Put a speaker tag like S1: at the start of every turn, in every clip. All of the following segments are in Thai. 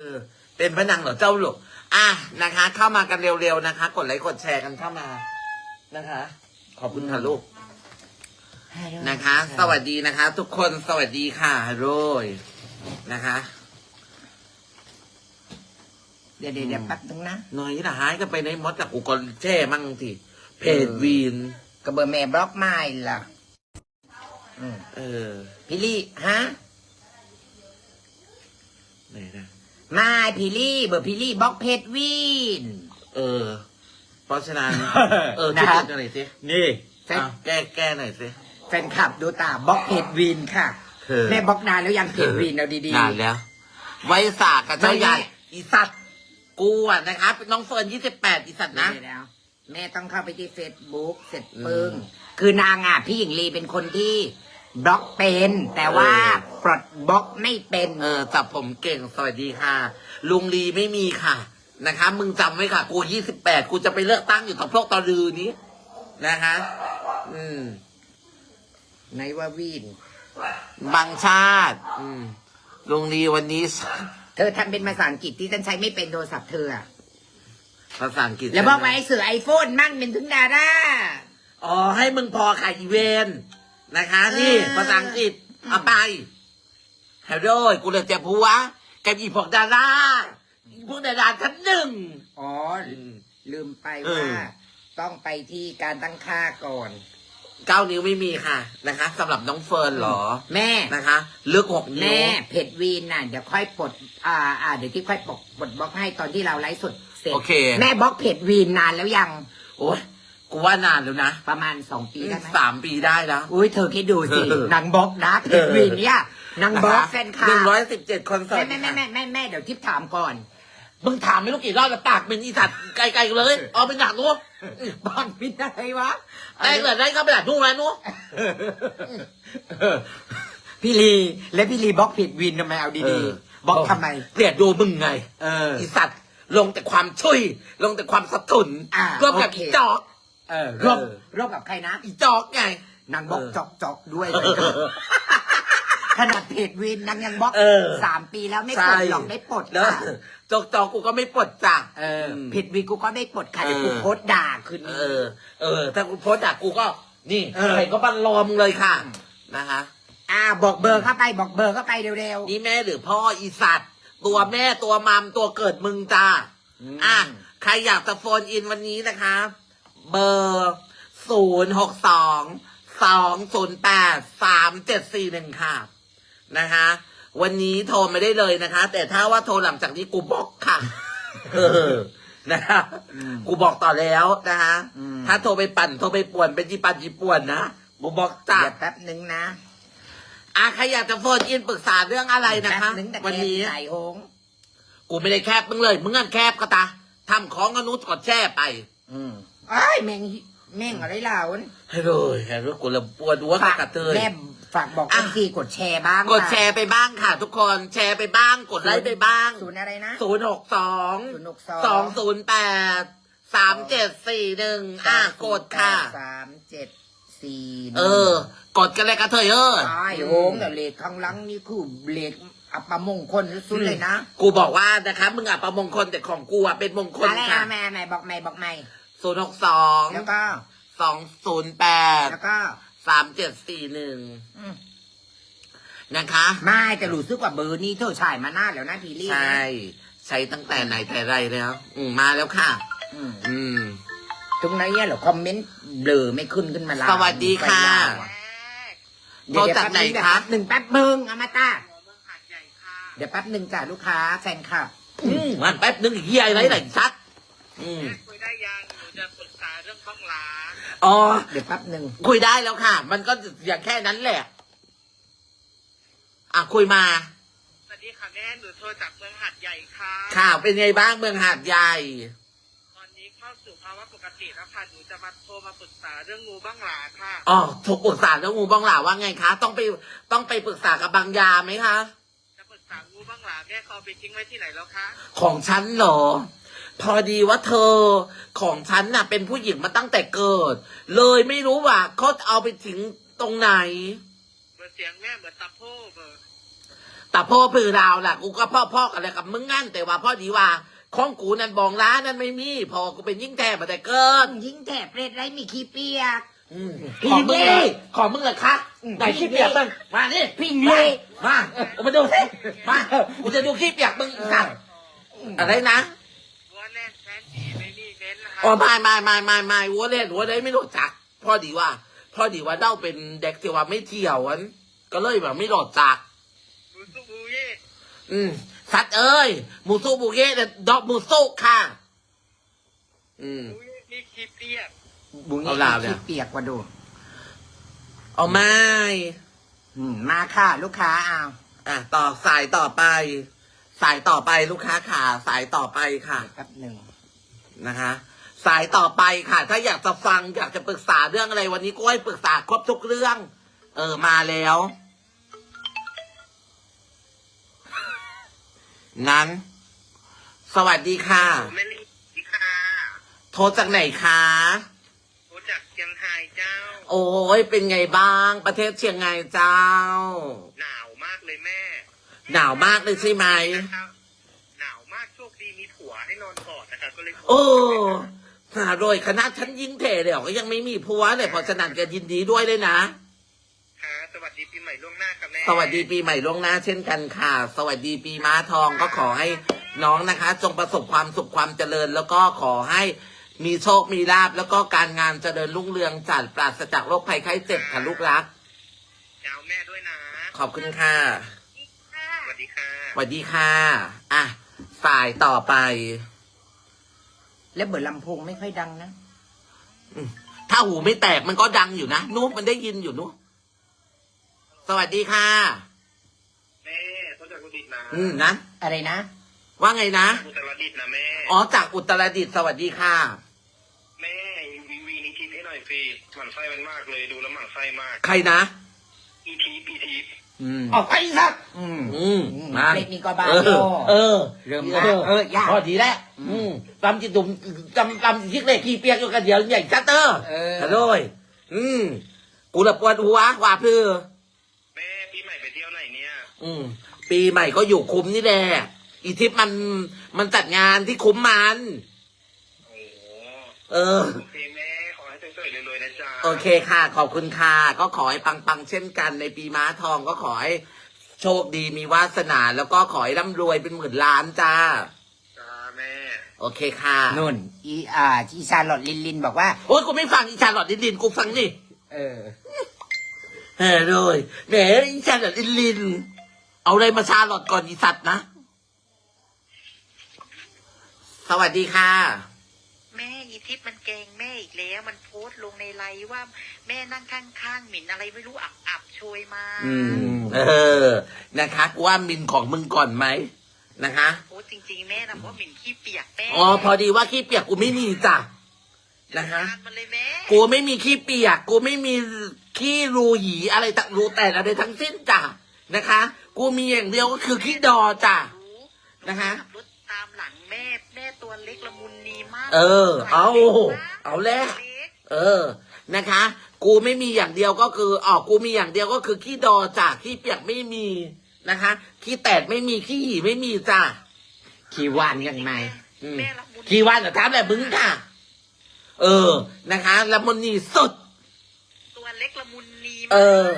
S1: เออเป็นพนังเหรอเจ้าหลกอะนะคะ เข้ามากันเร็วๆนะคะ กดไลค์กดแชร์กันเข้ามานะคะ ขอบคุณค่ะลูกนะคะ สวัสดีนะคะ ทุกคนสวัสดีค่ะโรยนะคะ
S2: เดี๋ยวเดี๋ยวเดี๋ยวแป๊บนึงนะ
S1: น้อยละหายกันไปในมดจากกูก็แช่มั่งทีเพจวีน
S2: กระเบอร์แม่บล็อกไม่ล่ะอืม
S1: เออ
S2: พี่ลี่ฮะ
S1: ไหนนะ
S2: ไม่พี่ลี่เบอร์พี่ลี่บล็อกเพจวิน
S1: เออ เพราะฉะนั้น เออ
S2: นะ
S1: ช่วย
S2: ครับ
S1: กันหน่อยสิ
S2: นี่
S1: อะแก้แก้หน่อยสิ
S2: แฟนคลับดูตาบล็อกเพจวินค่ะ
S1: เออ
S2: แม่บล็อกนานแล้วยังเพจวินเอาดี
S1: นานแล้ว ไว้สากกับเจ้าใหญ่
S2: ไม่แน่
S1: อีสัตว์กูอะนะครับ น้องเฟิร์นยี่สิบแปดอีสัตว์
S2: นะ
S1: นะ
S2: แล้วแม่ต้องเข้าไปที่เฟซบุ๊กเสร็จ
S1: อืม
S2: ปึ้งคือนางอะพี่หญิงลีเป็นคนที่ บล็อกเป็น แต่ว่า
S1: เออ
S2: ปลดบล็อกไม่เป็น
S1: เออจับผมเก่งสวัสดีค่ะ ลุงลีไม่มีค่ะ นะคะ มึงจำไว้ค่ะ กูยี่สิบแปดกูจะไปเลือกตั้งอยู่กับพวกตอลือนี้นะคะ อืม
S2: ในว่าวิน
S1: บางชาติ อืมลุงลีวันนี้
S2: เธอทำเป็นภาษาอังกฤษที่ฉันใช้ไม่เป็นโทรศัพท์เธออะ
S1: ภาษาอังกฤษ
S2: แล้วบอกไว้สื่อไอโฟนมั่งเป็นถึงดารา
S1: อ๋อให้มึงพอขายอีเวนต์ นะคะนี่
S2: เออ
S1: ภาษาอังกฤษเอาไปแฮร์โร่กูเลยจะพูดว่ากับอีพวกดาราอีพวกดาราชั้นหนึ่ง
S2: อ๋อ ลืมไป
S1: เออ
S2: ว่า ต้องไปที่การตั้งค่าก่อน
S1: เก้านิ้วไม่มีค่ะนะคะสำหรับน้องเฟิร์นเหรอ
S2: แม่
S1: นะคะลึกหกนิ้
S2: แม่
S1: ว
S2: เพจวีนน่ะเดี๋ยวค่อยปลดอ่าอ่าเดี๋ยวที่ค่อยปลดปลดบล็อกให้ตอนที่เราไลฟ์สดเสร็จ
S1: โอเค
S2: แม่บล็อกเพจวีนนานแล้วยัง
S1: โอ้ย กูว่านานแล้วนะ
S2: ประมาณสองปีได้ไหม
S1: สามปีได้แล้ว
S2: อุ้ยเธอคิดดูสิ
S1: เออนา
S2: งบล็อกนะเพจวีนเนี่ยนางบล็อกแฟนคลั
S1: หนึ่ง
S2: บ
S1: ร้อยสิบเจ็ดคนสวั
S2: แม่
S1: สดี
S2: แม่แม่
S1: ค่ะ
S2: แม่แม่แม่เดี๋ยวทิพย์ถามก่อน
S1: มึงถามไม่รู้กี่รอบแล้วปากเป็นอีสัตว์ไกลๆเลยเอาเป็นหนักนู้
S2: บอลพินอะไรวะ
S1: ได้เลยได้เข้าไปหนักนู้แล้วนู้
S2: พี่ลีและพี่ลีบล็อกผิดวินทำไมเอา
S1: เอ
S2: ดี
S1: อ
S2: ๆบล็อกทำไม
S1: เกลียดดูมึงไง
S2: เออ
S1: อีสัตว์ลงแต่ความช่วย ลงแต่ความสะทุน
S2: อ่า
S1: ร่วมกับ
S2: โอเค
S1: อีจอก
S2: เออร่วม
S1: เออ
S2: ร่วมกับใครนะ
S1: อีจอกไง
S2: นางบล็อก
S1: เออ
S2: จอกจอกด้วยเลยขนาดเพจวินนางยังบล็อก
S1: เออ
S2: สามปีแล้วไม่ปลดหรอกไม่ปลด
S1: แล้ว
S2: ค่ะ
S1: จอกจอกกูก็ไม่ปลดจ้ะ
S2: เออ
S1: ม
S2: ผิดวินกูก็ไม่ปลดค่ะเดี๋ยวกู
S1: เออ
S2: โพสต์ด่าคืน
S1: เอ
S2: นี้
S1: อ เออ ถ้ากูโพสต์ด่ากูก็ นี่
S2: เออ
S1: ใครก็บันรอมงเลยค่ะ นะคะ
S2: อ่าบอกเบอร์เข้าไปบอกเบอร์เข้าไปเร็ว
S1: นี่แม่หรือพ่ออีสัตว์ ตัวแม่ตัวมัมตัวเกิดมึงจ้า
S2: อืม
S1: อะ ใครอยากจะโฟนอินวันนี้นะคะ เบอร์ศูนย์หกสองสองศูนย์แปดสามเจ็ดสี่หนึ่งค่ะ นะคะ วันนี้โทรไม่ได้เลยนะคะ แต่ถ้าว่าโทรหลังจากนี้กูบล็อกค่ะ เออ นะคะ
S2: อืม
S1: กูบอกต่อแล้วนะคะ
S2: อืม
S1: ถ้าโทรไปปั่นโทรไปป่วนเป็นจีปั่นจีป่วนนะกูบอก
S2: ๆ
S1: จ้า
S2: เดี๋ยวแป๊บนึงนะ
S1: อะใครอยากจะโฟนอินปรึกษาเรื่องอะไรนะคะ
S2: แป๊บนึงแต่
S1: วันนี้
S2: ใส่หง
S1: กูไม่ได้แคบมึงเลย มึงงั้นแคบก็ตาทำของอนุกดแช่ไป
S2: อืม ไอ้ายแม่งแม่งอะไรเหล่า
S1: ให้เลยให้เลยกูเลยปวดหัวกับกระเทย
S2: แม่ฝากบอก
S1: อะ
S2: เอซีกดแชร์บ้าง
S1: กดแชร์ไปบ้างค่ะ ทุกคนแชร์ไปบ้าง กดไลค์ไปบ้าง
S2: ศูนย์อะไรนะ
S1: ศูนย์หกสอง
S2: 062
S1: สองศูนย์แปดสามเจ็ดสี่หนึ่งอะกดค่ะ
S2: สามเจ็ดสี่
S1: เออ กดกันเลยกระเทยเออ
S2: ใช่โหงแต่เลขข้างหลังนี่คือเลขอัปมงคลสุดเลยนะ
S1: กูบอกว่านะคะมึงอะประมงคลแต่ของกูอะเป็นมงคล
S2: อะไร
S1: ค่ะ
S2: นะแม่แม่บอกแม่บอกแม่
S1: ศูนย์หกสอง
S2: แล้วก็
S1: สองศูนย์แปด
S2: แล้วก็
S1: สามเจ็ดสี่หนึ่ง
S2: อืม
S1: นะคะ
S2: ไม่แต่รู้สึกว่าเบอร์นี้เธอใช้มานานแล้วนะพีรี่
S1: ใช่ ใช้ตั้งแต่ไหนแต่ไรแล้ว อืมมาแล้วค่ะ
S2: อืม
S1: อืม
S2: ตรงไหนเนี่ยเหรอคอมเมนต์เบลอไม่ขึ้นขึ้นมาลา
S1: สวัสดีค่ะ
S2: ไปลาวอะ
S1: โทรจากไหนคะ
S2: เดี๋ยวแป๊บนึงอมาตาเดี๋ยวแป๊บหนึ่งจ้ะลูกค้าแฟนคลับ
S1: อืมมันแป๊บนึงเฮียอะไรไหนชัด อืม
S3: คุ ยได้ยังหนูจะปรึกษาเรื่องบ้องหลา
S1: อ๋อ
S2: เดี๋ยวแป๊บหนึ่ง
S1: คุยได้แล้วค่ะ มันก็อย่างแค่นั้นแหละ อะคุยมา
S3: สวัสดีค่ะแม่หนูโทรจากเมืองหัดใหญ่ค่ะ
S1: ข่าวเป็นไงบ้างเมืองหาดใหญ่
S3: ตอนนี้เข้าสู่ภาวะปกติแล้วค่ะหนูจะมาโทรมาปรึกษาเรื่องงูบ้องหลาค่ะ
S1: อ๋อถูกปรึกษาเรื่องงูบ้องหลาว่าไงคะ ต้องไปต้องไปปรึกษากับบางยาไหมคะ
S3: จะปรึกษางูบ้องหลาแม่เขาเอาไปทิ้งไว้ที่ไหนแล้วคะ
S1: ของฉันเหรอ พอดีว่าเธอของฉันน่ะ เป็นผู้หญิงมาตั้งแต่เกิด เลยไม่รู้ว่าเขาเอาไปถึงตรงไหน
S3: เบอร์เสียงแม่เหมือนตะโพเบอร์
S1: แต่พ่อพือดาวล่ะกูก็พ่อพ่อกันอะไรกับมึงงั้นแต่ว่าพ่อดีว่าของกูนั่นบองร้านนั่นไม่มีพอกูเป็นยิ่งแท้มาแต่เกิน
S2: ยิงแถบเล็ดไรมีขี้เปียก
S1: อืม
S2: พี่
S1: ของมึง
S2: เล่
S1: เลยของมึงเลยคะ
S2: อืม
S1: ไหนขี้เปียกมึงมานี่
S2: พี่เล่
S1: มาเอามาดูสิมากูจะดูขี้เปียกมึงอีกสัตว์อะไรนะ อ๋อไม่ไม่ไม่ไม่ไม่วัวเล่นวัวเล่นไม่รู้จักพ่อดีว่าพ่อดีว่าเด้าเป็นเด็กที่ว่าไม่เที่ยวอันก็เลยแบบไม่รู้จัก
S3: มูซุบูเย่
S1: อืมสัตว์เอ้ยหมูสู้บุเย่เนี่ยดอกหมูสู้ค่ะ อืม
S3: บูเย่มีคลิปเรียก
S2: บุ้ง
S1: เอาลาวเนี่ย
S2: ขี้เปียกมาดู
S1: เอาไม่
S2: อืมมาค่ะ ลูกค้าเอา
S1: อะต่อสายต่อไป สายต่อไปลูกค้าค่ะ สายต่อไปค่ะ
S2: แป๊บหนึ่ง
S1: นะคะ สายต่อไปค่ะ ถ้าอยากจะฟังอยากจะปรึกษาเรื่องอะไร วันนี้ก็ให้ปรึกษาครบทุกเรื่อง เออมาแล้ว งั้น สวัสดีค่ะ
S3: ผมไม่รีบค่ะ
S1: โทรจากไหนคะ
S3: รู้จักเชียงไฮ้เจ้า
S1: โอ้ยเป็นไงบ้าง ประเทศเชียงไงเจ้า
S3: หนาวมากเลยแม่
S1: หนาวมากเลยใช่ไหม
S3: นะครับหนาวมากโชคดีมีผัวให้นอนกอดนะครับก็เลย
S1: โอ้ หาโดยคณะฉันยิ่งเทเดี๋ยวก็ยังไม่มีผัวเลยเพราะฉะนั้นก็ยินดีด้วยเลยนะ
S3: ค่ะสวัสดีปีใหม่ล่วงหน้าค่ะแม่
S1: สวัสดีปีใหม่ล่วงหน้าเช่นกันค่ะ สวัสดีปีม้าทองก็ขอให้น้องนะคะ จงประสบความสุขความเจริญ แล้วก็ขอให้มีโชคมีลาบแล้วก็การงานเจริญรุ่งเรืองจัดปราศจากโรคภัยไข้เจ็บค่ะลูกรัก
S3: เจ้าแม่ด้วยนะ
S1: ขอบคุณค่ะ
S3: สวัสดีค่ะ
S1: สวัสดีค่ะ อะสายต่อไป
S2: แล้วเบิดลำโพงไม่ค่อยดังนะ
S1: ถ้าหูไม่แตกมันก็ดังอยู่นะนุ๊กมันได้ยินอยู่นุ๊กสวัสดีค่ะ
S3: แม่เขาจากอุตรดิตถ์นะ
S1: อืมนะ
S2: อะไรนะ
S1: ว่าไงนะ
S3: อุตรดิตถ์นะแม่
S1: อ๋อจากอุตรดิตถ์สวัสดีค่ะ
S3: แม่วีวีนี่ทิปให้หน่อยฟรีหมั่นไส้มันมากเลยดูแล้วหมั่นไส้มาก
S1: ใครนะ
S3: อีทีปอีทีป
S2: อืม
S1: ออกไปสัก
S2: อืม
S1: อืม
S2: อืม
S1: มา
S2: เลขนี้ก็บ้า
S1: เอ
S2: โย่
S1: อเออ
S2: เริ่มมาเออยาก
S1: พอดีแล้วอืมตำจิตตุ่มจำตำจิกเล็กขี้เปียกอยู่กันเดียวใหญ่ชัตเตอร์
S2: เออ
S1: ฮัลโหลยอืมกูละปวดหัวว่าเพื่อ
S3: แม่ปีใหม่ไปเที่ยวไหนเนี่ย
S1: อืมปีใหม่ก็อยู่คุ้มนี่แหละอีทิปมันมันจัดงานที่คุ้มมัน
S3: โอ้โห
S1: เออ
S3: โอเคแม่ขอให้ส วยๆรวยๆนะจ๊ะ
S1: โอเคค่ะ ขอบคุณค่ะ ก็ขอให้ปังๆเช่นกันในปีม้าทองก็ขอให้โชคดีมีวาสนาแล้วก็ขอให้ร่ำรวยเป็นหมื่นล้านจ้า
S3: จ้าแม่
S1: โอเคค่ะ
S2: นุ่น อีอ่าอีชาลอดลินลินบอกว่า
S1: โอ้ยกูไม่ฟังอีชาหลอดดินดินกูฟังนี่
S2: เออ
S1: เฮ้ยเลยแหมอีชาหลอดดินดิน เอาอะไรมาชาหลอดก่อนอีสัตว์นะ สวัสดีค่ะ
S4: แม่อีทิพย์มันเกงแม่อีกแล้ว มันโพสต์ลงในไลน์ว่า แม่นั่งข้างๆหมิ่นอะไรไม่รู้อับอับๆโชยมา
S1: อืม เออ นะคะกูว่ามินของมึงก่อนไหมนะคะ
S4: โพสต์จริงๆแม่นะว่าหมิ่นขี้เปียกแม่
S1: อ๋อพอดีว่าขี้เปียกกูไม่มีจ้ะนะคะ
S4: ทานมันเลยแม่
S1: กูไม่มีขี้เปียก กูไม่มีขี้รูหยีอะไรต่างรูแต่อะไรทั้งสิ้นจ้ะนะคะ กูมีอย่างเดียวก็คือขี้ดอจ้ะ
S4: รู้
S1: นะคะ
S4: ขับรถ ตามหลังแม่แม่ตัวเล็กละมุนนีมาก
S1: เออ เอา
S4: ล็กมก
S1: เอาแล้ว
S4: เล็ก
S1: เออ นะคะ กูไม่มีอย่างเดียวก็คืออ๋อกูมีอย่างเดียวก็คือขี้ดอจ้ะขี้เปียกไม่มีนะคะขี้แตดไม่มีขี้หยีไม่มีจ้ะ
S2: ขี่วานกันไหม
S1: อืม
S4: แม่ละมุน
S1: ขี้วันเหรอถามแหละมึงค่ะ เออ นะคะแล้วมันนี่สุด
S4: ตัวเล็กละมุนนีมาก
S1: เออ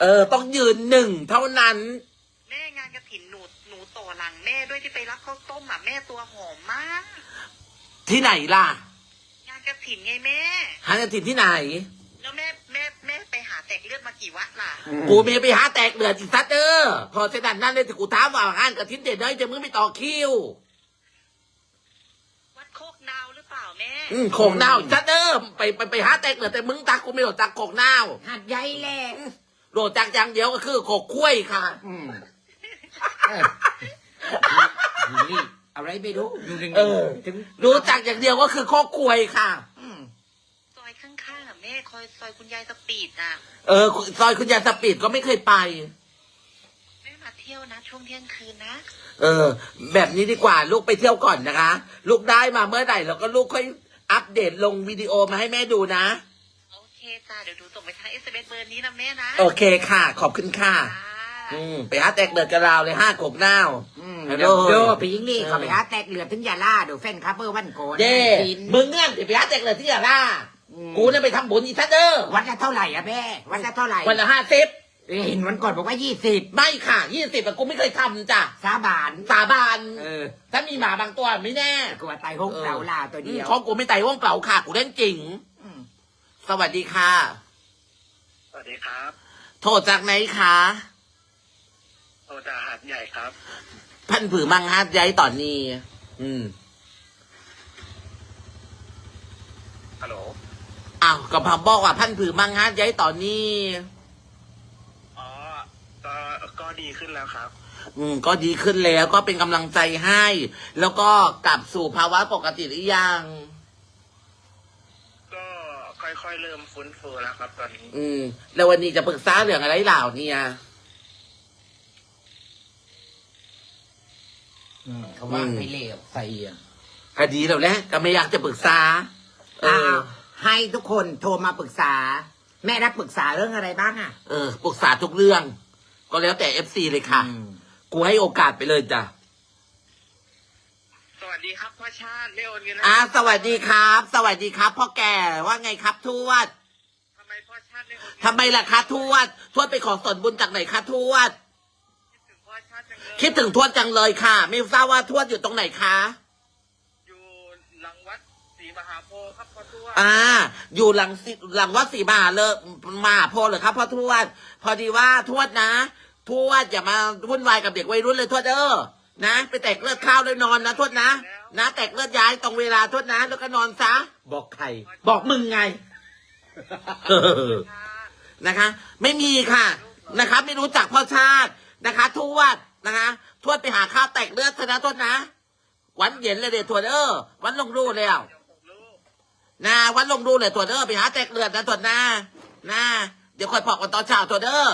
S1: เออ ต้องยืนหนึ่งเท่านั้น
S4: แม่งานกระถินหนู หนูต่อหลังแม่ด้วยที่ไปรับข้าวต้มอะแม่ตัวหอมมาก
S1: ที่ไหนล่ะ
S4: งานกระถินไงแม่
S1: หาติดที่ไหน
S4: แล้วแม่แม่แม่ไปหาแตกเลือดมากี่วัดล่ะ
S1: กูมีไปหาแตกเดือดอีสัตว์เด้อพอเสด็จนั่นเลยที่กูถามว่าอ่านกับทิ้นเด็ดเด้ยจะมึงไม่ต่อคิว
S4: วัดโคกนาวหรือเปล่าแม่
S1: อืมโขงนาวอีสัตว์เด้อไปไปไปหาแตกเดือดแต่มึงตักกูไม่หลดตักโขงนาว
S2: หัดใหญ่แหละ
S1: โหลดจักอย่างเดียวก็คือโขกคุ้ยค่ะ
S2: อืมเออ นี่เอาอะไรไปดูดูหนึ่ง
S1: เออ
S2: ถึง
S1: รู้จักอย่างเดียวก็คือโคกคุ้ยค่ะ
S2: อืม
S4: ซอยข้างๆอะแม่คอยซอยคุณยายสปีดอะ
S1: เออซอยคุณยายสปีดก็ไม่เคยไป
S4: แม่มาเที่ยวนะ ช่วงเที่ยงคืนนะ
S1: เออ แบบนี้ดีกว่าลูกไปเที่ยวก่อนนะคะ ลูกได้มาเมื่อไหร่แล้วก็ลูกค่อยอัปเดตลงวิดีโอมาให้แม่ดูนะ
S4: โอเคจ้าเดี๋ยวดูส่งไปทางเอสเเบอร์นี้นะแม่นะ
S1: โอเคค่ะ ขอบคุณค่ะ
S4: จ้า
S1: อืมไปหาแตกเดือดกระราวเลยห้าขกหน้าว
S2: อืม
S1: ฮัลโหล
S2: เดี๋ยวเดี๋ยวพี่หญิงลี่
S1: เออ
S2: เขาไปหาแตกเหลือถึงยาล่าดูแฟนคลับเบอร์วันโกน
S1: เย่
S2: กิน
S1: มึงเงื่อนไปหาแตกเดือดที่ยาล่า
S2: อืม
S1: กูเนี่ยไปทำบุญอีทัดเดอร์
S2: วันละเท่าไหร่อะแม่วันละเท่าไหร่
S1: วันละห้าสิบ
S2: เอ้ยเห็นวันก่อนบอกว่ายี่สิบ
S1: ไม่ค่ะยี่สิบกูไม่เคยทำจ้ะ
S2: สาบาน
S1: สาบาน
S2: เออ
S1: ถ้ามีหมาบางตัวไม่แน่
S2: กลัวตายหงเปล่าลาตัวเดียว
S1: ของกูไม่ไต่ว่องเปล่าค่ะกูเล่นจริง
S2: อืม
S1: สวัสดีค่ะ
S3: สวัสดีครับ
S1: โทษจากไหนคะ
S3: โอจาหาดใหญ่ครับ
S1: พันผือมังฮัดย้ายตอนนี้ อืม
S3: ฮัลโหล
S1: อ้าวกับพบอกว่าพันผือมังฮัดย้ายตอนนี้
S3: อ๋อก็ก็ดีขึ้นแล้วครับ
S1: อืม ก็ดีขึ้นแล้วก็เป็นกำลังใจให้ แล้วก็กลับสู่ภาวะปกติหรือยัง
S3: ก็ค่อยๆเริ่มฟื้นฟูแล้วครับตอนนี้
S1: อืม แล้ววันนี้จะปรึกษาเรื่องอะไรเหล่าเนี่ย
S2: อืมเขาว่าไม่เลวใส่อะ
S1: ก็ดีแล้วแหละก็ไม่อยากจะปรึกษาเอ
S2: อ้า
S1: อ
S2: วให้ทุกคนโทรมาปรึกษา แม่รับปรึกษาเรื่องอะไรบ้างอะ
S1: เออปรึกษาทุกเรื่อง ก็แล้วแต่เอฟซีเลยค่ะ
S2: อืม
S1: กูให้โอกาสไปเลยจ้ะ
S3: สวัสดีครับพ่อชาติไม่โอนเงินให้
S1: อ่าสวัสดีครับ สวัสดีครับพ่อแก่ว่าไงครับทวด
S3: ทำไมพ่อชาติไม่โอนเงิน
S1: ทำไมล่ะคะทวดทวดไปขอส่วนบุญจากไหนคะทวด
S3: คิดถึงพ่อ ชาติจังเลย
S1: คิดถึงทวดจังเลยค่ะ ไม่ทราบว่าทวดอยู่ตรงไหนคะ
S3: อยู่หลังวัดศรีมหาโพธิ์ครับพ่อทวด
S1: อ่า อยู่หลังสิหลังวัดศรีมหาเลิกมหาโพธิ์เหรอครับพ่อทวด พอดีว่าทวดนะ ทวดอย่ามาวุ่นวายกับเด็กวัยรุ่นเลยทวดเออนะ ไปแตกเลือดข้าวเลยนอนนะทวดนะ นะ แตกเลือดย้ายตรงเวลาทวดนะ แล้วก็นอนซะ บอกใคร บอกมึงไง
S3: ชาติ
S1: นะคะ ไม่มีค่ะ นะคะไม่รู้จักพ่อชาติ นะคะทวดนะคะทวดไปหาข้าวแตกเลือดเถอะนะทวดนะวันเย็นเลยเดี๋ยวทวดเออวันลงรูแล้ว
S3: เดี๋ย
S1: นะวันลงรูเลยทวดเออไปหาแตกเลือดนะทวดนะนะเดี๋ยวค่อยพอกกันตอนเช้าทวดเออ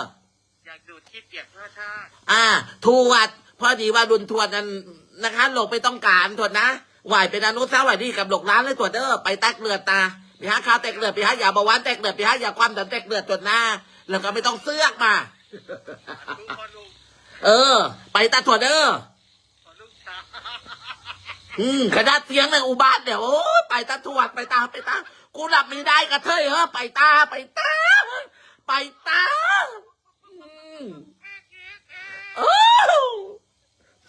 S3: อยากดูที่เปียกพ่อชาติ
S1: อ่าทวดพอดีว่ารุนทวดนั้นนะคะหลกไปต้องการทวดนะไหวเป็นอนุสาวรีย์กับหลกร้านเลยทวดเออไปแตกเลือดตาไปหาข้าวแตกเลือดไปหายาเบาหวานแตกเลือดไปหายาความดันแตกเลือดทวดนะแล้วก็ไม่ต้องเสื้อกมา
S3: ลูกพ่อลู
S1: เออ ไปตาถั่วเด้อ
S3: พ่อลูกชา
S1: อืมขนาดเสียงในอุบาทเนี่ยโอ้ยไปตาถวดไปตาไปตากูหลับไม่ได้กระเทยเฮ้อไปตาไปตาไปตาอืมเออ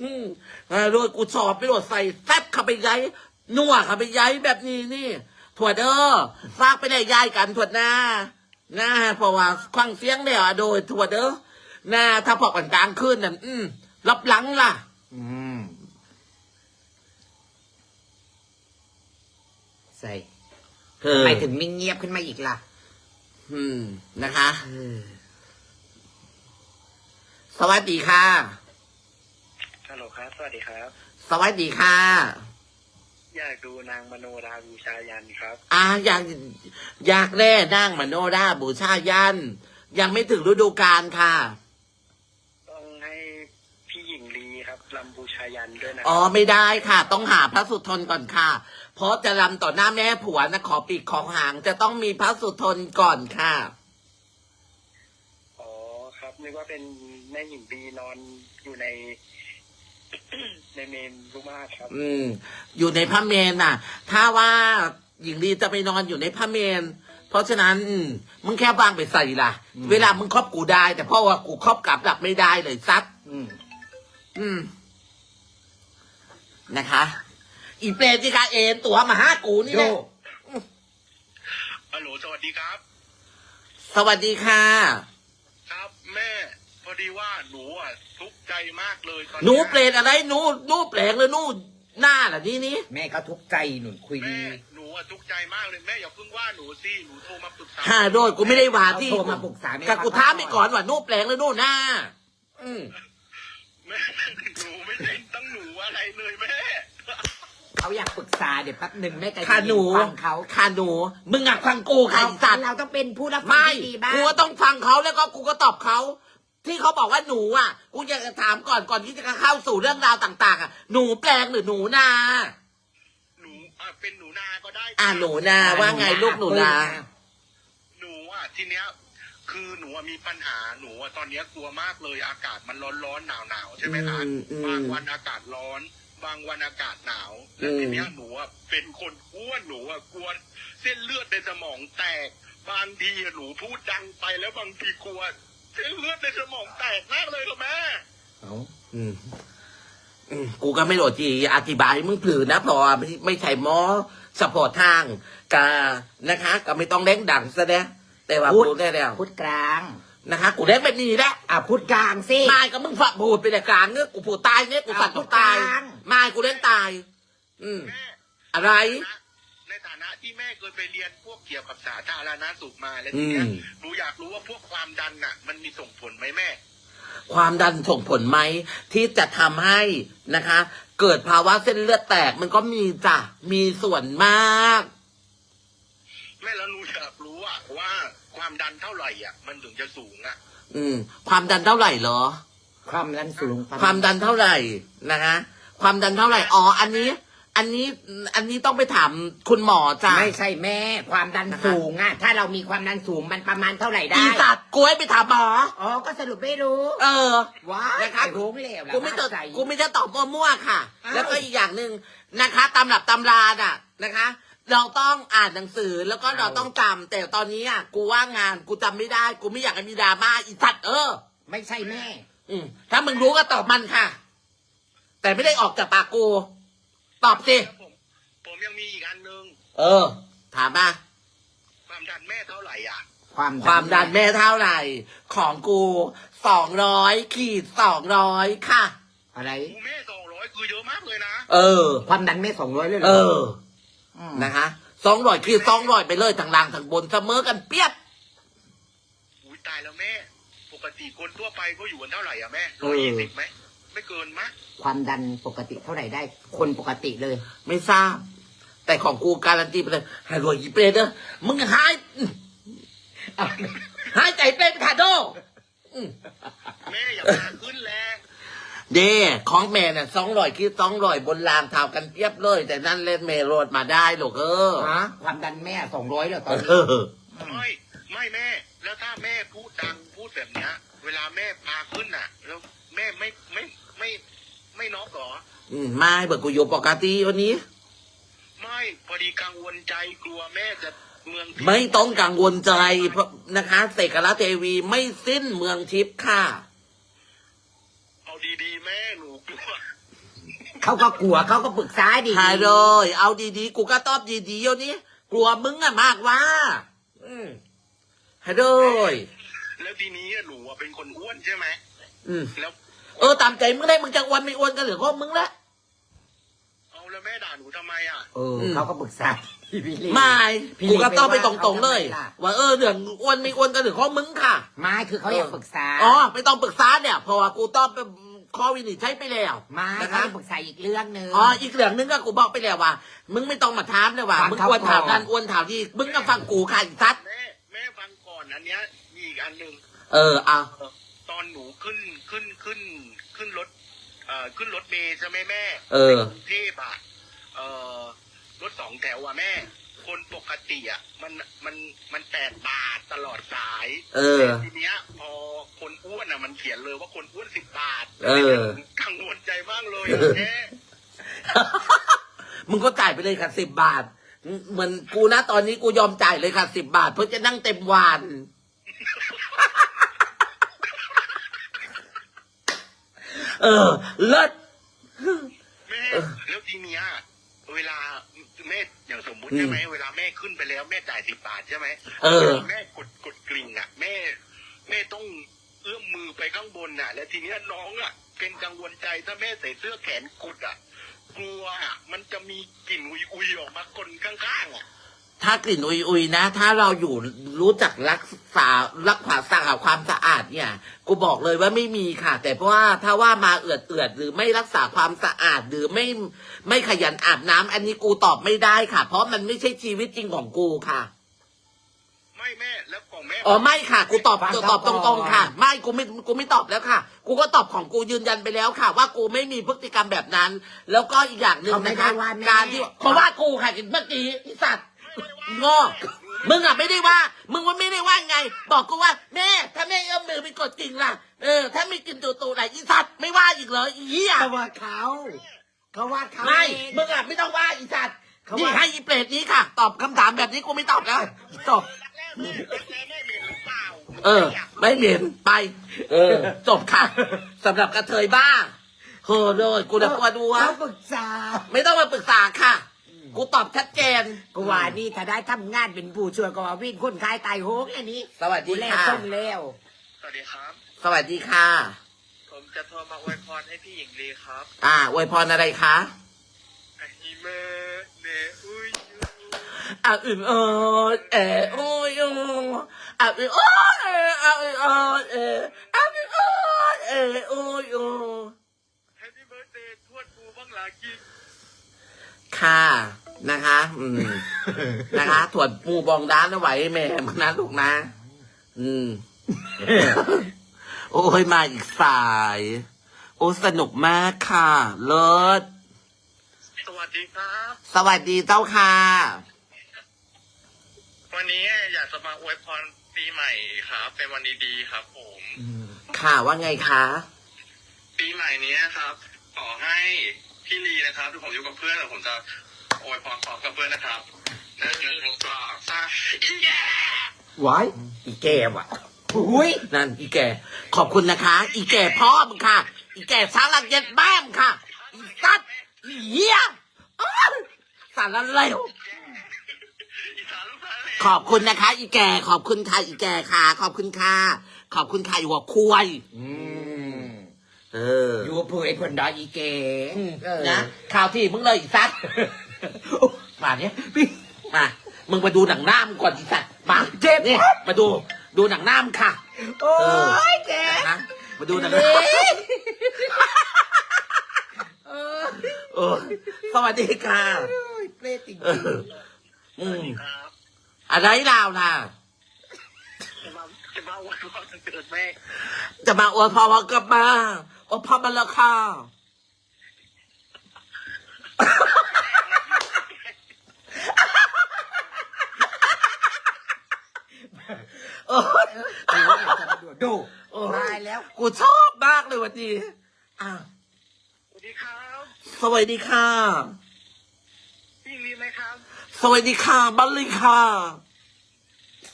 S1: อืมอ่าโดยกูสอบไปโดดใส่แซบเข้าไปย้ายนัวเข้าไปย้ายแบบนี้นี่ถั่วเด้อฝากไปได้ย้ายกันถั่วหน้านะเพราะว่าควังเสียงเนี่ยโดยถั่วเด้อ นะถ้าพอกันกลางคืนนั่นอืมรับหลังล่ะ
S2: อืมใส่
S1: เออ
S2: ไปถึงไม่เงียบขึ้นมาอีกล่ะ
S1: อืมนะคะ
S2: เออ
S1: สวัสดีค่ะ
S3: ฮัลโหลครับ สวัสดีครับ
S1: สวัสดีค่ะ
S3: อยากดูนางมโนราบูชายันครับ
S1: อ่าอยากอยากแร่นั่งมโนราบูชายัน ยังไม่ถึงฤดูกาลค่ะ
S3: ต้องให้พี่หญิงลีครับลำบู ชายันด้วยนะ
S1: อ๋อไม่ได้ค่ะ ต้องหาพระสุทนก่อนค่ะ เพราะจะรำต่อหน้าแม่ผัวนะขอปีกขอหางจะต้องมีพระสุทนก่อนค่ะ
S3: อ๋อครับนึกว่าเป็นแม่หญิงลีนอนอยู่ใน ในเมนรุมาศครับ
S1: อืม อยู่ในพระเมนน่ะ ถ้าว่าหญิงลีจะไปนอนอยู่ในพระเมน เพราะฉะนั้นอืมมึงแค่วางไปใส่ล่ะ เวลามึงครอบกูได้ แต่เพราะว่ากูครอบกลับหลับไม่ได้เลยซัด
S2: อืม
S1: อืม นะคะ อีเปรตที่กาเอ็นตัวมาหากูนี่
S2: โย
S1: แหละ
S3: ฮัลโหลสวัสดีครับ
S1: สวัสดีค่ะ
S3: ครับแม่ พอดีว่าหนูอะทุกข์ใจมากเลยตอน
S1: หนูเปรตอะไรหนูหนูแปลงเลยหนูหน้าล่ะนี่นี่
S2: แม่ก็ทุกข์ใจหนุนคุยดี
S3: แม่หนูอะทุกข์ใจมากเลยแม่อย่าเพิ่งว่าหนูสิหนูโทรมาปรึกษา
S1: ฮ่าโดยกูไม่ได้ว่าที่
S2: เอาโทรมาปรึกษาแม่
S1: กับกูท้ามไปก่อนว่าหนูแปลงเลยหนูหน้า อืม
S3: แม่หนูไม่ได้ตั้งหนูอะไรเลยแม่
S2: เขาอยากปรึกษาเดี๋ยวแป๊บหนึ่งแม่ก็จะ
S1: ข้าหนู
S2: ฟังเขา
S1: ข้าหนู มึงอยากฟังกูค่ะ
S2: เอา
S1: ไอ้สัตว์
S2: เราต้องเป็นผู้รับฟัง
S1: ไม่
S2: ที่ดีบ้าง
S1: กูก็ต้องฟังเขาแล้วก็กูก็ตอบเขาที่เขาบอกว่าหนูอะ กูอยากจะถามก่อนก่อนที่จะเข้าสู่เรื่องราวต่าง ๆ อะ หนูแปลงหรือหนูนา
S3: หนูอะเป็นหนูนาก็ได้
S1: อ่าหนูนาว่าไงลูกหนูนา
S3: หนูอะทีเนี้ย คือหนูอะมีปัญหาหนูอะตอนเนี้ยกลัวมากเลยอากาศมันร้อนร้อนหนาวหนาวๆใช่ไหมคะ
S1: อืมอืม
S3: บางวันอากาศร้อน บางวันอากาศหนาวแล้ว
S1: อืม
S3: ทีเนี้ยหนูอะเป็นคนอ้วนหนูอะกลัวเส้นเลือดในสมองแตก บางทีอะหนูพูดดังไปแล้วบางทีกลัวเส้นเลือดในสมองแตกมากเลยค่ะแม่
S2: เอา
S1: อืมอืมกูก็ไม่โหลดจีอธิบายให้มึงผือนะเพราะว่าไม่ไม่ใช่หมอสปอร์ตทางกานะคะ ก็ไม่ต้องเล่งดังซะนะ แต่ว่าพูดได้แล้ว
S2: พูดกลาง
S1: นะคะ กูเล่นแบบนี้แหละ
S2: อะพูดกลางสิ
S1: ไม่ก็มึงฝักพูดไปแต่กลางเนี่ยกูผูดตายเนี่ยกูฝัก
S2: เอาพู
S1: กู
S2: ด
S1: ตาย
S2: กลาง
S1: ไม่กูเล่นตาย อืม
S3: แม่
S1: อะไร
S3: ในฐานะที่แม่เคยไปเรียนพวกเกี่ยวกับสาธารณสุขมาแล้วทีเนี้ย
S1: อืม
S3: หนูอยากรู้ว่าพวกความดันน่ะ มันมีส่งผลไหมแม่
S1: ความดันส่งผลไหมที่จะทำให้นะคะ เกิดภาวะเส้นเลือดแตกมันก็มีจ้ะมีส่วนมาก
S3: แม่แล้วหนูอยากรู้อะว่า ความดันเท่าไหร่อะ มันถึงจะสูงอะ
S1: อืม ความดันเท่าไหร่เหรอ
S2: ความดันสูง
S1: ความดันเท่าไหร่นะคะความดันเท่าไหร่อ๋ออันนี้ อันนี้อันนี้ต้องไปถามคุณหมอจ้ะ
S2: ไม่ใช่แม่ ความดัน
S1: นะคะ
S2: สูงอะ ถ้าเรามีความดันสูงมันประมาณเท่าไหร่ได้
S1: อีสัตว์กูให้ไปถามหมอ
S2: อ๋อ ก็สรุปไม่รู้
S1: เออ
S2: ว้า
S1: นะคะ
S2: ไอ้โงเหลวแล้ว
S1: กูไม่จะ
S2: ใจ
S1: กูไม่จะตอบมั่วๆค่ะ
S2: อ้าว
S1: แล้วก็อีกอย่างหนึ่งนะคะ ตำรับตำราน่ะนะคะ เราต้องอ่านหนังสือแล้วก็เราต้องจำแต่ตอนนี้อะกูว่างงานกูจำไม่ได้ กูไม่อยากให้มีดราม่าอีสัตว์เออ
S2: ไม่ใช่แม่
S1: อืมถ้ามึงรู้ก็ตอบมันค่ะ แต่ไม่ได้ออกจากปากกู ตอบสิ
S3: แล้วผมผมยังมีอีกอันหนึ่ง
S1: เออ ถามมา
S3: ความดันแม่เท่าไหร่อะ
S2: ความ
S1: ความดันแม่เท่าไหร่ ของกูสองร้อยขีดสองร้อยค่ะ
S2: อะไร
S3: โอ้แม่สองร้อยคือเยอะมากเลยนะ
S1: เออ
S2: ความดันแม่สองร้อยเลยเหร
S1: เออ
S2: ม
S1: นะคะสองร้อยคือสองร้อยไปเลยทางล่างทางบนเสมอกันเปียบ
S3: อุ้ยตายแล้วแม่ ปกติคนทั่วไปก็อยู่กันเท่าไหร่อะแม่
S1: เอ
S3: ร้อย
S1: อ
S3: ยี่สิบไหมไม่เกินมะ
S2: ความดันปกติเท่าไหร่ได้ คนปกติเลย
S1: ไม่ทราบ แต่ของกูการันตีไปเลยให้รวยยี่เปรตเด้อมึงหายหายใจเป็นคาโดอืม
S3: แม่อย่ามาขึ้นแรง
S1: เด้ของแม่น่ะสองร้อยคือสองร้อยบนรางเท่ากันเปียบเลย แต่นั่นเล่นเมโรดมาได้หรอกเออ
S2: ฮะความดันแม่สองร้อยเลยตอนนี้
S1: เออ
S3: ไม่ไม่แม่ แล้วถ้าแม่พูดดังพูดแบบเนี้ย เวลาแม่พาขึ้นอะ แล้วแม่ไม่ไม่ไม่ไม่น็อกเหรอ
S1: อืมไม่เบิกกูอยู่ปกติวันนี้
S3: ไม่พอดีกังวลใจกลัวแม่จะเมืองทิพย์
S1: ไม่ต้องกังวลใจเพราะนะคะเสกละเทวีไม่สิ้นเมืองทิพย์ค่ะ
S3: เอา ดีๆ แม่หนูกลัว
S2: เขาก็กลัวเขาก็ปรึกษาดี
S1: หายเลย เอาดีๆ กูก็ตอบดีๆโยนี้กลัวมึงอะมากว่าอืมหายเลย
S3: แล้วทีนี้หนูอะเป็นคนอ้วนใช่ไหม
S1: อืม
S3: แล้ว
S1: เออตามใจมึงได้มึงจะอ้วนไม่อ้วนก็เหลือของมึงละ
S3: เอาแล้วแม่ด่าหนูทำไมอะ
S2: เออเขาก็ปรึกษาพี่พี่ลี่
S1: ไม่
S2: พี่
S1: กู
S2: ลิ
S1: ก็ต้อง
S2: ไป
S1: ไป
S2: ว่า
S1: ตรงๆเลย
S2: เขาทำไมล่ะ
S1: ว่าเออเรื่องอ้วนไม่อ้วนก็เหลือของมึงค่ะ
S2: ไม่คือเขาอยากปรึกษา
S1: อ๋อไม่ต้องปรึกษาเนี่ยเพราะว่ากูต้อง เป็นข้อวินิจฉัยไปแล้ว
S2: ไม่
S1: นะ
S2: เขา
S1: คะ
S2: จะปรึกษาอีกเรื่องหนึ่ง
S1: อ๋อ อีกเรื่องนึงก็กูบอกไปแล้วว่า มึงไม่ต้องมาถามเลยว่า
S2: ฟัง
S1: มึง
S2: เขา
S1: อ้วนถาม
S2: ก่อน
S1: นั่นอ้วนถามนี่ มึงก็ฟังกูค่ะอีสัตว์
S3: แม่แม่ฟังก่อนอันเนี้ยมีอีกอันหนึ่ง
S1: เออเอา
S3: ตอนหนูขึ้นขึ้นขึ้นขึ้นรถเอ่อขึ้นรถเมล์ใช่ไหมแม่
S1: เออ
S3: กรุงเทพอะเอ่อรถสองแถวอะแม่ คนปกติอะมันมันมันแปดบาทตลอดสาย
S1: เออ
S3: แต่ทีเนี้ยพอคนอ้วนอะมันเขียนเลยว่าคนอ้วนสิบบาท
S1: เออ
S3: กังวลใจมากเลยอะแม่
S1: มึงก็จ่ายไปเลยค่ะสิบบาท เหมือนกูนะตอนนี้กูยอมจ่ายเลยค่ะสิบบาท เพื่อจะนั่งเต็มวานเออ เลิศ
S3: แม่แล้วทีเนี้ยเวลา แม่อย่างสมมุติใช่ไหมเวลาแม่ขึ้นไปแล้วแม่จ่ายสิบบาทใช่ไหม
S1: เออ
S3: วลาแม่กดกดกริ่งอะ แม่แม่ต้องเอื้อมมือไปข้างบนน่ะ แล้วทีเนี้ยน้องอะ เป็นกังวลใจถ้าแม่ใส่เสื้อแขนกุดอะกลัวอะมันจะมีกลิ่นอุยอุยๆออกมาคนข้างๆอะ
S1: ถ้ากลิ่นอุยอุยนะ ถ้าเราอยู่รู้จักรักษารักษาสะอาดความสะอาดเนี่ย กูบอกเลยว่าไม่มีค่ะ แต่เพราะว่าถ้าว่ามาเอือดเอือดหรือไม่รักษาความสะอาดหรือไม่ไม่ขยันอาบน้ำอันนี้กูตอบไม่ได้ค่ะ เพราะมันไม่ใช่ชีวิตจริงของกูค่ะ
S3: ไม่แม่แล้วของแม่
S1: อ๋อไม่ค่ะ กูตอบ
S2: ฟัง
S1: ตอบต
S2: เขาก่อน
S1: รงๆค่ะ ไม่กูไม่กูไม่ตอบแล้วค่ะ กูก็ตอบของกูยืนยันไปแล้วค่ะ ว่ากูไม่มีพฤติกรรมแบบนั้น แล้วก็อีกอย่างหนึ่ง
S2: เขาไม่
S1: นะ
S2: ได้
S1: คะ
S2: ว่าแม่
S1: การที่เพราะว่ากูค่ะเมื่อกี้ไอสัตว์
S3: ไม่ได้ว่า
S1: โง่
S3: หนู
S1: มึงอะไม่ได้ว่า มึงว่าไม่ได้ว่าไง บอกกูว่า แม่ถ้าแม่เอื้อมมือไปกดกิ่งล่ะ เออ ถ้าไม่กินตูตูไหนอีสัตว์ไม่ว่าอีกเหรออีเหี้ย
S2: เขาว่าเขาเขาว่าเขา
S1: ไม่
S2: เอง
S1: มึงอะไม่ต้องว่าอีสัตว์
S2: เขา
S1: นี่
S2: ว่า
S1: ให้อีเปรตนี้ค่ะ ตอบคำถามแบบนี้กูไม่ตอบแล้วจบ
S3: รักแรกแม่รักแรกแม่เหม็นหรือเปล่า
S1: เออ ไม่เหม็นไป เออ จบค่ะสำหรับกระเทยบ้าเฮ้อเลยกูจะกลัวดูวะ
S2: เขาปรึกษา
S1: ไม่ต้องมาปรึกษาค่ะ กูตอบชัดเจน
S2: กูว่านี่ถ้าได้ทำงานเป็นผู้ช่วยก็ว่าวิ่งคนขายไตโหงอันนี้
S1: สวัส
S2: กู
S1: ดี
S2: แล
S1: ค่ะ
S2: ส่งแล้ว
S3: สวัสดีครับ
S1: สวัสดีค่ะ
S3: ผมจะโทรมาอวยพรให้พี่หญิงลีครับ
S1: อ่าอวยพรอะไรคะ
S3: Happy birthday to you
S1: อะอึมเออเออโอ้ยโอ้อะอึมโอ้ยเอออะอึมเออเอออะอึมโอ้ยเออโอ้ยโอ้
S3: Happy birthday ทวดกูบ้างหลากิน
S1: ค่ะ นะคะ อืม นะคะถวดปูบองด้านเอาไว้แม่มันนะลูกนะ อืม โอ้ยมาอีกสาย โอ้สนุกมากค่ะเลิศ
S3: สวัสดีครับ
S1: สวัสดีเจ้าค่ะ
S3: วันนี้อยากจะมาอวยพรปีใหม่ครับ เป็นวันดีๆครับผม
S1: ค่ะว่าไงคะ
S3: ปีใหม่นี้ครับ ขอให้พี่ลีนะครับที่ผมอยู่กับเพื่อนแล้วผมจะ อวยพรพร้อมกับเพื่อนนะครับหนึ่งสองสามแย่
S2: ไว้อีแกว่ะอุ้ย
S1: นั่นอีแก่ขอบคุณนะคะ อีแก่พ่อมึงค่ะ อีแก่สารักเย็ดแม่มงค่ะ อีสัตว์อีเหี้ยอ้าวสารเลว
S3: อีสานลูกสาวเลย
S1: ขอบคุณนะคะ อีแก่ขอบคุณค่ะอีแก่ค่ะ ขอบคุณค่ะ ขอบคุณค่ะอยู่หัวควาย
S2: อืม
S1: เออ
S2: อยู่กับผู้ไอ้คนดอยอีแกเออ
S1: นะข่าวที่มึงเลยอีสัตว์ มาเนี่ยมา มึงมาดูหนังหน้ามึงก่อนอีสัตว์มา
S2: เจ็บ
S1: นี่มาดู ดูหนังหน้ามึงค่ะ
S2: โอ้ยแก
S1: นะมาดูหนังหน้า
S2: เออ
S1: เออสวัสดีค่ะ
S2: โอ้ยเปรตจริง
S1: เอออืม
S3: ครับ
S1: อะไรลาวล่ะ
S3: จะมาจะมาอวยพรวันเกิดแม่
S1: จะมาอวยพรกลับมาอวยพรมาแล้วค่ะ โอ้ย
S2: ๆดูว่าจะมาดูดู
S1: โอ้
S2: ตายยแล้ว
S1: กูชอบมากเลยวันนี้อะ
S3: สวัสดีครับ
S1: สวัสดีค่ะ
S3: พี่ลีไหมครับ
S1: สวัสดีค่ะบัลลีค่ะ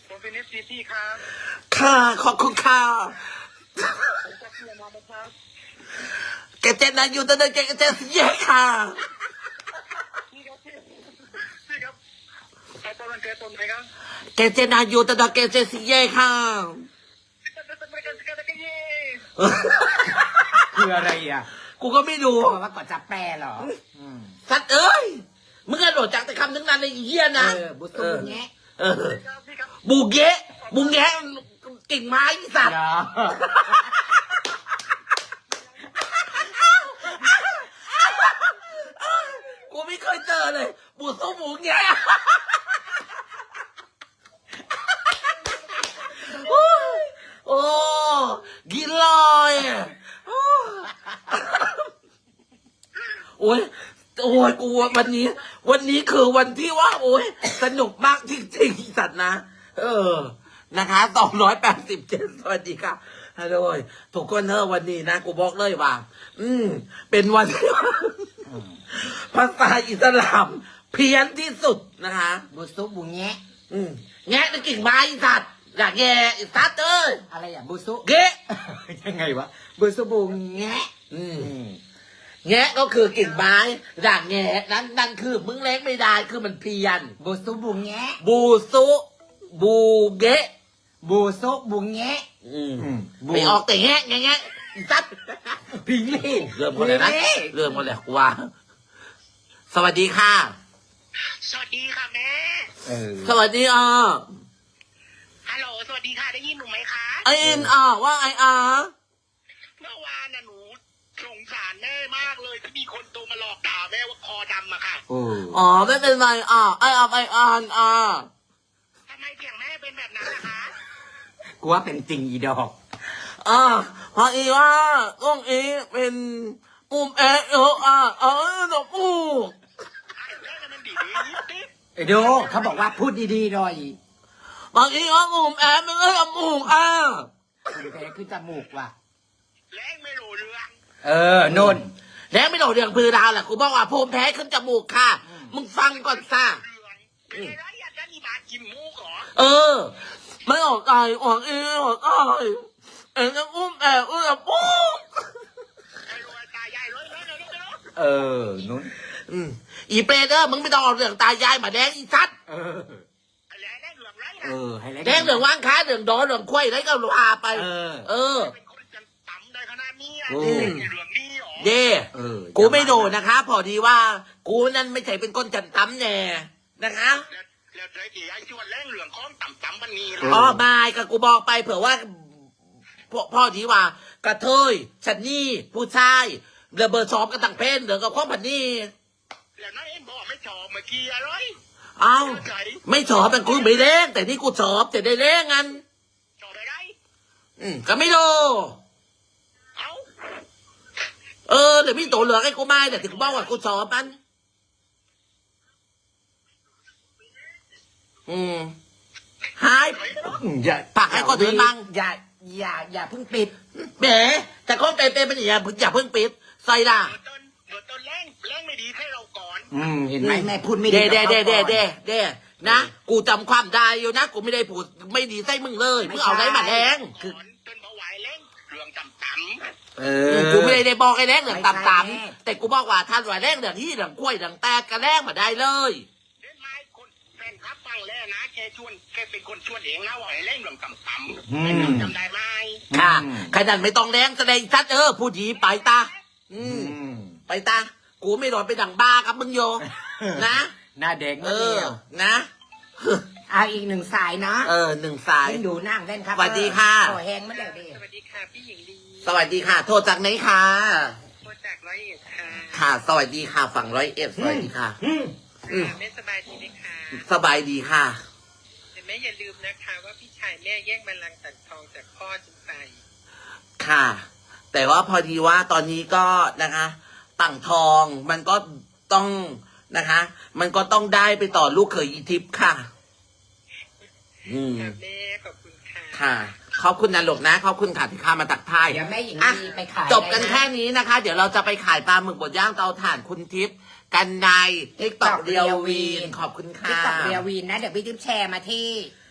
S3: ผมเป็นเอฟซีพี่ครับ
S1: ค่ะขอบคุณค่ะ
S3: ผมจะเชียร์มาไหมครับ
S1: แกเจนนะอยู่แต่เดินแกเจนเย่ค่ะ
S3: พี่ครับพี่พี่ครับขอต้อนรับ เกิดตนไหมครับ
S1: แกเจนนะอยู่แต่เดินแกเจนเย่ค่ะ
S3: ไปกันกันกันเย่
S2: คืออะไรอะ
S1: กูก็ไม่รู้
S2: เขาบอกว่าก่อนจะแปลเหรอ
S1: สัตว์เอ้ย มึงกระโดดจากแต่คำนึงนั้นในเหี้ยนะ
S2: บุตุงแงะ
S1: เออ
S3: ครับพี่ครับ
S1: บูเกะบูแงะกิ่งไม้สัตว์กูไม่เคยเจอเลยบูสู้บูแงะโอ้ยโอ้กินลอยโอ้โอ้ยโอ้ ยกูวันนี้ วันนี้คือวันที่ว่า โอ้ยสนุกมากจริงๆอีสัตว์นะ เออ นะคะสองร้อยแปดสิบเจ็ดสวัสดีค่ะฮัลโหลทุกคนเนอะวันนี้นะ กูบอกเลยว่า อืม เป็นวันที่ภาษาอิสลาม เพี้ยนที่สุดนะคะ
S2: บุตุบุงแงะ
S1: อืมแงะในกิ่งไม้อีสัตว์อยากแย่อีสัตว์เอ้ย
S2: อะไรอะบุตุ
S1: เกะ
S2: ยังไงวะบุตุบุงแงะ
S1: อืม
S2: อืม
S1: แงะก็คือกิ่งไม้อยากแงะนั้นนั่นคือมึงเล็กไม่ได้คือมันเพี้ยน
S2: บุตุบุงแงะ
S1: บูซุบูเกะ
S2: บุตุบุงแงะ
S1: อืม
S2: อืมบู
S1: ไม่ออกแต่แงะแงะแงะอีสัตว์
S2: พิงลี่
S1: เริ่มหมดเลยนะ
S2: พิงลี่
S1: เริ่มหมดแล้วกูว่า สวัสดีค่ะ
S3: สวัสดีค่ะแม่
S2: เออ
S1: สวัสดีอะ
S3: ฮัลโหล สวัสดีค่ะ ได้ยินหนูไหมคะ
S1: ไอเอ็นอะว่าไออะ
S3: เมื่อวานน่ะหนูสงสาร แม่มากเลยที่มีคนโทรมาหลอกด่าแม่ว่าคอดำอะค่ะ
S2: โอ้
S1: อ๋อไม่เป็นไรอะไออะไออ่านอะ
S3: ทำไมเสียงแม่เป็นแบบนั้นล่ะคะ
S2: กูว่าเป็นจริงอีดอก
S1: อะเพราะอีว่าต้องอีเป็นปุ่มเอะเอออะเออดอกอู้
S3: แม่มันดีดีนิดนิด
S2: ไอ้โดเขาบอกว่าพูดดีๆหน่อย
S1: บางทีว่างูแอบมันก็จมูกอะ
S2: ภูมิแพ้ขึ้นจมูกว่ะ
S3: แรงไม่รู้เรื่อง
S2: เออนุ่น
S1: แล้วไม่โดดเรื่องพือดาวแหละกูบอกว่าภูมิแพ้ขึ้นจมูกค่ะ มึงฟังก่อนซะ
S3: เรื่องเป็นไงไรอะจะนี่มากินหมูกเหรอ
S1: เออไม่ออกใจออกเองออกใจเอ็งก็อุ้มแอบอุ้มแอบปุ๊บ
S3: ไอ้รวยตายใหญ่เลยเลยเลยเลย
S2: เออนุ่น
S1: อืมอีเปรตเออมึงไม่ต้องเอาเรื่องตายายมาแดงอีสัตว์
S2: เออ
S3: ไอ้แรงได้เหลืองไร
S2: เอ
S3: นะ
S2: อให้แรง
S1: แดงเรื่องวางค้าเรื่องดอเรื่องควายแล้วก็ลาไป
S2: เออ
S1: อะ
S2: โอ้
S3: เหลืองนี่เหรอ
S1: เย่
S2: เออ
S1: กูไม่โดนนะคะ พอดีว่า กูนั่นไม่ใช่เป็นคนจันตั้มแน่นะคะ
S3: แล้วแล้วใจกี่ไอ้ชวนแรงเหลืองค้อมต่ำต่ำมันมีเหร
S1: อ๋อ
S3: อ
S1: ไมากับกูบอกไปเผื่อว่าพ่อพ่อดีว่า กระเทยฉันนี่ผู้ชายเรือเบอร์สอบกันต่างเพศเหลือกับข้อผันนี่
S3: แล้วนั่นเองบอกไม่ชอบเมื่อกี้อะไร
S1: เอ้า
S3: ใจ
S1: ไม่สอบแต่กูไม่เล่งแต่นี่กูสอบจะได้เล่งงัน
S3: ชอบไปได้
S1: อืมก็ไม่โด
S3: เอ้า
S1: เออเดี๋ยวพี่โตเหลือให้กูไม่แต่ถึงบอกว่ากูสอบมันอืมหาย
S2: อย่า
S1: ปากให้คนอื่นบ้าง
S2: อย่า อย่า อย่าเพิ่งปิด
S1: แหมแต่คนเป็นเป็นมันอย่าอย่าเพิ่งปิดใส่ล่ะ
S3: เดี๋ยวต้นเดี๋ยวต้นแรงแรงไม่ดีให้เราก่อน
S2: อืมเห็นไหมแม่พูดไม่
S1: เด้
S2: ดี
S1: เด้
S2: กับ
S1: เด้
S2: ขา
S1: เด้
S2: ก่อน
S1: เด้เด้นะ กูจำความได้อยู่นะ กูไม่ได้พูดไม่ดีใส่มึงเลยมึงเอาได้มาแดง
S3: ก่อ ต่ำต่ำ
S2: เอ
S1: อื
S2: อ
S1: มกูไม่ได้ได้บอกไอ้แรงเหลือง
S2: ไม่ใช่
S1: ต่ำ
S2: แม่
S1: ๆแต่กูบอกว่าท่านว่าแรงเหลืองที่เหลืองกล้วยเหลืองแตกกระแรงมาได้เลย
S3: เล่นไม้คนแฟนครับฟังแล้วนะแกชวนแกเป็นคนชวนเองนะว่าให้เล่นเหลืองต่ำต่ำไอ้เหลืองจำได้ไหม
S1: ค่ะ
S2: อืม
S1: ขนาดไม่ต้องแรงแสดงชัดเออผู้ดีไปตา อื
S2: อื
S1: ม
S2: ม
S1: ไปตา กูไม่รอไปดังบ้ากับมึงโย นะ
S2: หน้าแดง
S1: เอ
S2: เอ
S1: อ
S2: อ
S1: นะ
S2: เอาอีกหนึ่งสายเนาะ
S1: เออหนึ่งสาย
S2: เล่นดูนั่งเล่นครับ
S1: สวัสดีค่ะ
S2: โอ้แหงมาแล้วดิ
S4: สวัสดีค่ะ พี่หญิงลี
S1: สวัสดีค่ะ โทรจากไหนคะ
S4: โทรจากร้อยเอ็ดค่ะ
S1: ค่ะ สวัสดีค่ะฝั่งร้อยเอ็ดสวัสดีค่ะ
S2: อืม
S1: อืม
S4: ค่ะไม่สบายดีไหมคะ
S1: สบายดีค่ะ
S4: แต่แม่อย่าลืมนะคะ ว่าพี่ชายแม่แย่งบัลลังก์ตัดทองจากพ่อจนไป
S1: ค่ะ แต่ว่าพอดีว่าตอนนี้ก็นะคะต่างทองมันก็ต้องนะคะ มันก็ต้องได้ไปต่อลูกเขยอีทิพย์ค่ะ อืม
S4: ค่ะแม่ขอบคุณค่ะ
S1: ค่ะ ขอบคุณนะลูกนะ ขอบคุณค่ะที่ข้ามาตักทาย
S2: เดี๋ยวแม่หญิง
S1: อะ
S2: ลีไปขาย
S1: จบกันแค่นี้นะคะ เดี๋ยวเราจะไปขายปลาหมึกบดย่างเตาถ่านคุณทิพย์กันในทิกตอกเรียววีน ขอบคุณ
S2: ติ๊ก
S1: ค่ะ
S2: ต็อกเรียวีนนะ เดี๋ยวพี่ทิพย์แชร์มาที่
S1: ค